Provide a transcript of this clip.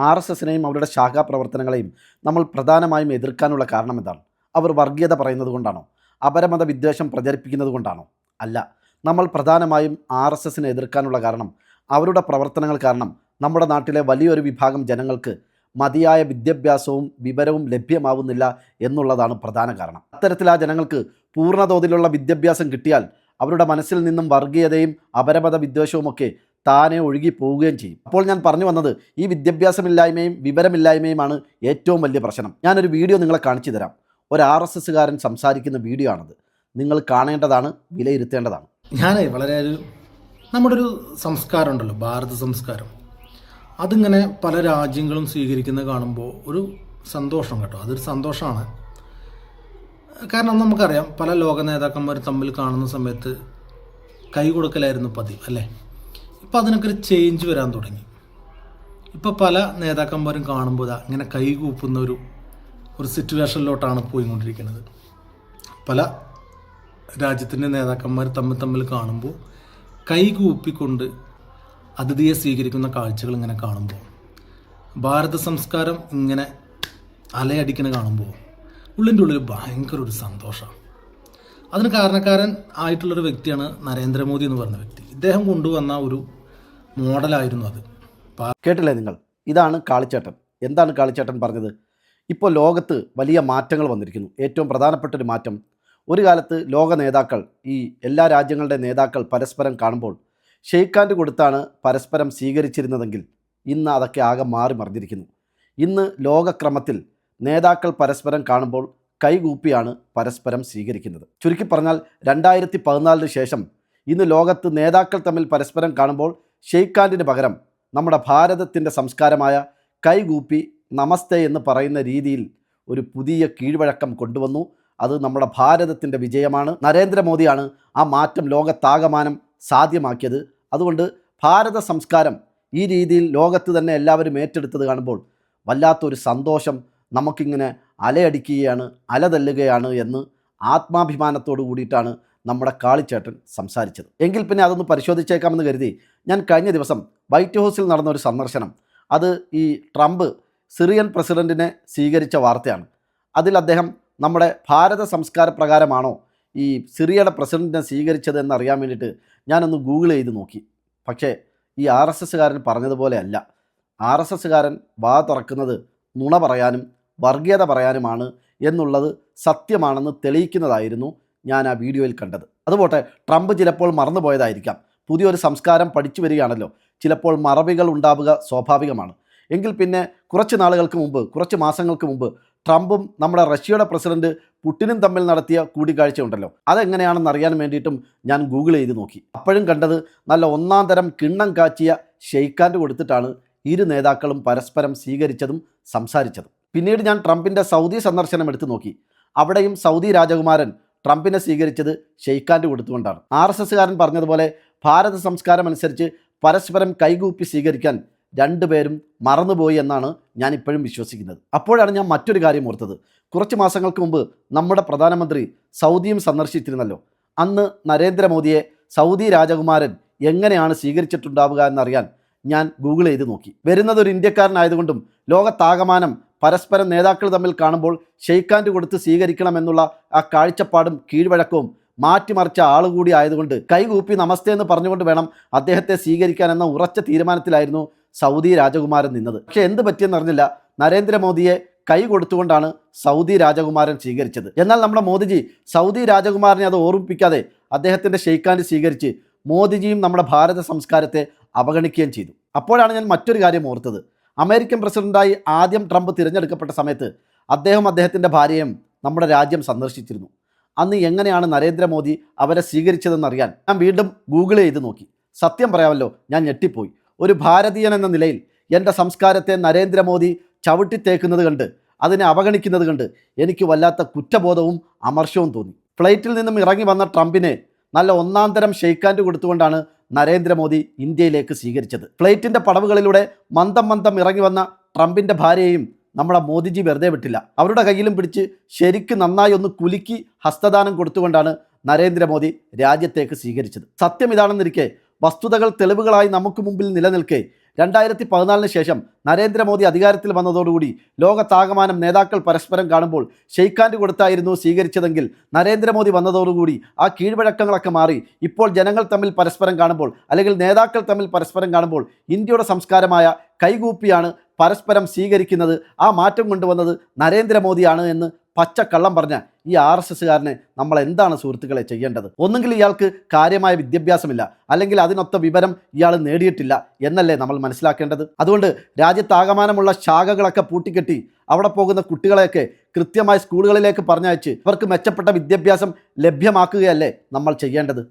R S എസിനെയും അവരുടെ ശാഖാ പ്രവർത്തനങ്ങളെയും നമ്മൾ പ്രധാനമായും എതിർക്കാനുള്ള കാരണം എന്താണ്? അവർ വർഗീയത പറയുന്നത് കൊണ്ടാണോ? അപരമത വിദ്വേഷം പ്രചരിപ്പിക്കുന്നത് കൊണ്ടാണോ? അല്ല. നമ്മൾ പ്രധാനമായും ആർ എസ് എസിനെ എതിർക്കാനുള്ള കാരണം അവരുടെ പ്രവർത്തനങ്ങൾ കാരണം നമ്മുടെ നാട്ടിലെ വലിയൊരു വിഭാഗം ജനങ്ങൾക്ക് മതിയായ വിദ്യാഭ്യാസവും വിവരവും ലഭ്യമാവുന്നില്ല എന്നുള്ളതാണ് പ്രധാന കാരണം. അത്തരത്തിൽ ആ ജനങ്ങൾക്ക് പൂർണതോതിലുള്ള വിദ്യാഭ്യാസം കിട്ടിയാൽ അവരുടെ മനസ്സിൽ നിന്നും വർഗീയതയും അപരമത വിദ്വേഷവുമൊക്കെ താനെ ഒഴുകി പോവുകയും ചെയ്യും. അപ്പോൾ ഞാൻ പറഞ്ഞു വന്നത് ഈ വിദ്യാഭ്യാസമില്ലായ്മയും വിവരമില്ലായ്മയുമാണ് ഏറ്റവും വലിയ പ്രശ്നം. ഞാനൊരു വീഡിയോ നിങ്ങളെ കാണിച്ചു തരാം. ഒരു ആർ എസ് എസ്സുകാരൻ സംസാരിക്കുന്ന വീഡിയോ ആണത്. നിങ്ങൾ കാണേണ്ടതാണ് വിലയിരുത്തേണ്ടതാണ്. ഞാൻ വളരെ ഒരു നമ്മുടെ ഒരു സംസ്കാരം ഉണ്ടല്ലോ ഭാരത സംസ്കാരം. അതിങ്ങനെ പല രാജ്യങ്ങളും സ്വീകരിക്കുന്നത് കാണുമ്പോൾ ഒരു സന്തോഷം കേട്ടോ അതൊരു സന്തോഷമാണ്. കാരണം നമുക്കറിയാം പല ലോക നേതാക്കന്മാർ തമ്മിൽ കാണുന്ന സമയത്ത് കൈ കൊടുക്കലായിരുന്നു പതിവ് അല്ലേ? ഇപ്പം അതിനൊക്കെ ചേഞ്ച് വരാൻ തുടങ്ങി. ഇപ്പോൾ പല നേതാക്കന്മാരും കാണുമ്പോൾ ഇങ്ങനെ കൈ കൂപ്പുന്ന ഒരു ഒരു സിറ്റുവേഷനിലോട്ടാണ് പോയിക്കൊണ്ടിരിക്കുന്നത്. പല രാജ്യത്തിന്റെ നേതാക്കന്മാർ തമ്മിൽ തമ്മിൽ കാണുമ്പോൾ കൈകൂപ്പിക്കൊണ്ട് അതിഥിയെ സ്വീകരിക്കുന്ന കാഴ്ചകൾ ഇങ്ങനെ കാണുമ്പോൾ ഭാരത സംസ്കാരം ഇങ്ങനെ അലയടിക്കണ കാണുമ്പോൾ ഉള്ളിന്റെ ഉള്ളിൽ ഭയങ്കര ഒരു സന്തോഷമാണ് അതിന് കാരണക്കാരൻ ആയിട്ടുള്ളൊരു വ്യക്തിയാണ് നരേന്ദ്രമോദി എന്ന് പറഞ്ഞ വ്യക്തി. ഇദ്ദേഹം കൊണ്ടുവന്ന ഒരു മോഡലായിരുന്നു അത്. കേട്ടില്ലേ നിങ്ങൾ? ഇതാണ് കാളിച്ചേട്ടൻ. എന്താണ് കാളിച്ചേട്ടൻ പറഞ്ഞത്? ഇപ്പോൾ ലോകത്ത് വലിയ മാറ്റങ്ങൾ വന്നിരിക്കുന്നു. ഏറ്റവും പ്രധാനപ്പെട്ട ഒരു മാറ്റം ഒരു കാലത്ത് ലോക നേതാക്കൾ ഈ എല്ലാ രാജ്യങ്ങളുടെ നേതാക്കൾ പരസ്പരം കാണുമ്പോൾ ഷെയ്ഖ് കൊടുത്താണ് പരസ്പരം സ്വീകരിച്ചിരുന്നതെങ്കിൽ ഇന്ന് അതൊക്കെ ആകെ മാറി മറിഞ്ഞിരിക്കുന്നു. ഇന്ന് ലോകക്രമത്തിൽ നേതാക്കൾ പരസ്പരം കാണുമ്പോൾ കൈകൂപ്പിയാണ് പരസ്പരം സ്വീകരിക്കുന്നത്. ചുരുക്കി പറഞ്ഞാൽ രണ്ടായിരത്തി പതിനാലിന് ശേഷം ഇന്ന് ലോകത്ത് നേതാക്കൾ തമ്മിൽ പരസ്പരം കാണുമ്പോൾ ഹാൻഡിന് പകരം നമ്മുടെ ഭാരതത്തിന്റെ സംസ്കാരമായ കൈകൂപ്പി നമസ്തേ എന്ന് പറയുന്ന രീതിയിൽ ഒരു പുതിയ കീഴ്വഴക്കം കൊണ്ടുവന്നു. അത് നമ്മുടെ ഭാരതത്തിന്റെ വിജയമാണ്. നരേന്ദ്രമോദിയാണ് ആ മാറ്റം ലോകത്താകമാനം സാധ്യമാക്കിയത്. അതുകൊണ്ട് ഭാരത സംസ്കാരം ഈ രീതിയിൽ ലോകത്ത് തന്നെ എല്ലാവരും ഏറ്റെടുത്തത് കാണുമ്പോൾ വല്ലാത്തൊരു സന്തോഷം നമുക്കിങ്ങനെ അലയടിക്കുകയാണ് അലതല്ലുകയാണ് എന്ന് ആത്മാഭിമാനത്തോടു കൂടിയിട്ടാണ് നമ്മുടെ കാളിച്ചേട്ടൻ സംസാരിച്ചത്. എങ്കിൽ പിന്നെ അതൊന്ന് പരിശോധിച്ചേക്കാമെന്ന് കരുതി ഞാൻ കഴിഞ്ഞ ദിവസം വൈറ്റ് ഹൗസിൽ നടന്ന ഒരു സന്ദർശനം. അത് ഈ ട്രംപ് സിറിയൻ പ്രസിഡന്റിനെ സ്വീകരിച്ച വാർത്തയാണ്. അതിൽ അദ്ദേഹം നമ്മുടെ ഭാരത സംസ്കാര പ്രകാരമാണോ ഈ സിറിയയുടെ പ്രസിഡന്റിനെ സ്വീകരിച്ചത് എന്നറിയാൻ വേണ്ടിയിട്ട് ഞാനൊന്ന് ഗൂഗിൾ ചെയ്ത് നോക്കി. പക്ഷേ ഈ ആർ എസ് എസ്സുകാരൻ പറഞ്ഞതുപോലെ അല്ല. ആർ എസ് എസ്സുകാരൻ വാ തുറക്കുന്നത് നുണ പറയാനും വർഗീയത പറയാനുമാണ് എന്നുള്ളത് സത്യമാണെന്ന് തെളിയിക്കുന്നതായിരുന്നു ഞാൻ ആ വീഡിയോയിൽ കണ്ടത്. അതുപോട്ടെ ട്രംപ് ചിലപ്പോൾ മറന്നുപോയതായിരിക്കാം പുതിയൊരു സംസ്കാരം പഠിച്ചു വരികയാണല്ലോ. ചിലപ്പോൾ മറവികൾ ഉണ്ടാവുക സ്വാഭാവികമാണ്. എങ്കിൽ പിന്നെ കുറച്ച് നാളുകൾക്ക് മുമ്പ് കുറച്ച് മാസങ്ങൾക്ക് മുമ്പ് ട്രംപും നമ്മുടെ റഷ്യയുടെ പ്രസിഡന്റ് പുട്ടിനും തമ്മിൽ നടത്തിയ കൂടിക്കാഴ്ച ഉണ്ടല്ലോ അതെങ്ങനെയാണെന്ന് അറിയാൻ വേണ്ടിയിട്ടും ഞാൻ ഗൂഗിൾ ചെയ്ത് നോക്കി. അപ്പോഴും കണ്ടത് നല്ല ഒന്നാം തരം കിണ്ണം കാച്ചിയ ഷെയ്ക്കാൻഡ് കൊടുത്തിട്ടാണ് ഇരു നേതാക്കളും പരസ്പരം സ്വീകരിച്ചതും സംസാരിച്ചതും. പിന്നീട് ഞാൻ ട്രംപിന്റെ സൗദി സന്ദർശനം എടുത്തു നോക്കി. അവിടെയും സൗദി രാജകുമാരൻ ട്രംപിനെ സ്വീകരിച്ചത് ഷെയ്ഖാന്റെ കൊടുത്തുകൊണ്ടാണ്. ആർ എസ് എസ്സുകാരൻ പറഞ്ഞതുപോലെ ഭാരത സംസ്കാരം അനുസരിച്ച് പരസ്പരം കൈകൂപ്പി സ്വീകരിക്കാൻ രണ്ടുപേരും മറന്നുപോയി എന്നാണ് ഞാൻ ഇപ്പോഴും വിശ്വസിക്കുന്നത്. അപ്പോഴാണ് ഞാൻ മറ്റൊരു കാര്യം ഓർത്തത്. കുറച്ച് മാസങ്ങൾക്ക് മുമ്പ് നമ്മുടെ പ്രധാനമന്ത്രി സൗദിയും സന്ദർശിച്ചിരുന്നല്ലോ. അന്ന് നരേന്ദ്രമോദിയെ സൗദി രാജകുമാരൻ എങ്ങനെയാണ് സ്വീകരിച്ചിട്ടുണ്ടാവുക എന്നറിയാൻ ഞാൻ ഗൂഗിൾ ചെയ്ത് നോക്കി. വരുന്നത് ഒരു ഇന്ത്യക്കാരനായതുകൊണ്ടും ലോകത്താകമാനം പരസ്പരം നേതാക്കൾ തമ്മിൽ കാണുമ്പോൾ ഷെയ്ക്കാൻഡ് കൊടുത്ത് സ്വീകരിക്കണമെന്നുള്ള ആ കാഴ്ചപ്പാടും കീഴ്വഴക്കവും മാറ്റിമറിച്ച ആളുകൂടി ആയതുകൊണ്ട് കൈകൂപ്പി നമസ്തേ എന്ന് പറഞ്ഞുകൊണ്ട് വേണം അദ്ദേഹത്തെ സ്വീകരിക്കാൻ എന്ന ഉറച്ച തീരുമാനത്തിലായിരുന്നു സൗദി രാജകുമാരൻ നിന്നത്. പക്ഷേ എന്ത് പറ്റിയെന്ന് അറിഞ്ഞില്ല. നരേന്ദ്രമോദിയെ കൈ കൊടുത്തുകൊണ്ടാണ് സൗദി രാജകുമാരൻ സ്വീകരിച്ചത്. എന്നാൽ നമ്മുടെ മോദിജി സൗദി രാജകുമാരനെ അത് ഓർമ്മിപ്പിക്കാതെ അദ്ദേഹത്തിന്റെ ഷെയ്ക്കാൻഡ് സ്വീകരിച്ച് മോദിജിയും നമ്മുടെ ഭാരത സംസ്കാരത്തെ അവഗണിക്കുകയും ചെയ്തു. അപ്പോഴാണ് ഞാൻ മറ്റൊരു കാര്യം ഓർത്തത്. അമേരിക്കൻ പ്രസിഡന്റായി ആദ്യം ട്രംപ് തിരഞ്ഞെടുക്കപ്പെട്ട സമയത്ത് അദ്ദേഹം അദ്ദേഹത്തിന്റെ ഭാര്യയും നമ്മുടെ രാജ്യം സന്ദർശിച്ചിരുന്നു. അന്ന് എങ്ങനെയാണ് നരേന്ദ്രമോദി അവരെ സ്വീകരിച്ചതെന്ന് അറിയാൻ ഞാൻ വീണ്ടും ഗൂഗിൾ ചെയ്ത് നോക്കി. സത്യം പറയാമല്ലോ ഞാൻ ഞെട്ടിപ്പോയി. ഒരു ഭാരതീയൻ എന്ന നിലയിൽ എന്റെ സംസ്കാരത്തെ നരേന്ദ്രമോദി ചവിട്ടിത്തേക്കുന്നത് കണ്ട് അതിനെ അവഗണിക്കുന്നത് കണ്ട് എനിക്ക് വല്ലാത്ത കുറ്റബോധവും അമർഷവും തോന്നി. ഫ്ലൈറ്റിൽ നിന്നും ഇറങ്ങി വന്ന ട്രംപിനെ നല്ല ഒന്നാം തരം ഷെയ്ക്കാൻഡ് കൊടുത്തുകൊണ്ടാണ് നരേന്ദ്രമോദി ഇന്ത്യയിലേക്ക് സ്വീകരിച്ചത്. ഫ്ലൈറ്റിന്റെ പടവുകളിലൂടെ മന്ദം മന്ദം ഇറങ്ങി വന്ന ട്രംപിന്റെ ഭാര്യയെയും നമ്മുടെ മോദിജി വെറുതെ വിട്ടില്ല. അവരുടെ കയ്യിലും പിടിച്ച് ശരിക്ക് നന്നായി ഒന്ന് കുലുക്കി ഹസ്തദാനം കൊടുത്തുകൊണ്ടാണ് നരേന്ദ്രമോദി രാജ്യത്തേക്ക് സ്വീകരിച്ചത്. സത്യം ഇതാണെന്നിരിക്കെ വസ്തുതകൾ തെളിവുകളായി നമുക്ക് മുമ്പിൽ നിലനിൽക്കെ രണ്ടായിരത്തി പതിനാലിന് ശേഷം നരേന്ദ്രമോദി അധികാരത്തിൽ വന്നതോടുകൂടി ലോകത്താകമാനം നേതാക്കൾ പരസ്പരം കാണുമ്പോൾ ഷെയ്ഖാൻഡ് കൊടുത്തായിരുന്നു സ്വീകരിച്ചതെങ്കിൽ നരേന്ദ്രമോദി വന്നതോടുകൂടി ആ കീഴ്വഴക്കങ്ങളൊക്കെ മാറി ഇപ്പോൾ ജനങ്ങൾ തമ്മിൽ പരസ്പരം കാണുമ്പോൾ അല്ലെങ്കിൽ നേതാക്കൾ തമ്മിൽ പരസ്പരം കാണുമ്പോൾ ഇന്ത്യയുടെ സംസ്കാരമായ കൈകൂപ്പിയാണ് പരസ്പരം സ്വീകരിക്കുന്നത്. ആ മാറ്റം കൊണ്ടുവന്നത് നരേന്ദ്രമോദിയാണ് എന്ന് പച്ചക്കള്ളം പറഞ്ഞ ഈ ആർ എസ് എസ്സുകാരനെ നമ്മൾ എന്താണ് സുഹൃത്തുക്കളെ ചെയ്യേണ്ടത്? ഒന്നുകിൽ ഇയാൾക്ക് കാര്യമായ വിദ്യാഭ്യാസമില്ല അല്ലെങ്കിൽ അതിനൊത്ത വിവരം ഇയാൾ നേടിയിട്ടില്ല എന്നല്ലേ നമ്മൾ മനസ്സിലാക്കേണ്ടത്? അതുകൊണ്ട് രാജ്യത്താകമാനമുള്ള ശാഖകളൊക്കെ പൂട്ടിക്കെട്ടി അവിടെ പോകുന്ന കുട്ടികളെയൊക്കെ കൃത്യമായി സ്കൂളുകളിലേക്ക് പറഞ്ഞയച്ച് അവർക്ക് മെച്ചപ്പെട്ട വിദ്യാഭ്യാസം ലഭ്യമാക്കുകയല്ലേ നമ്മൾ ചെയ്യേണ്ടത്?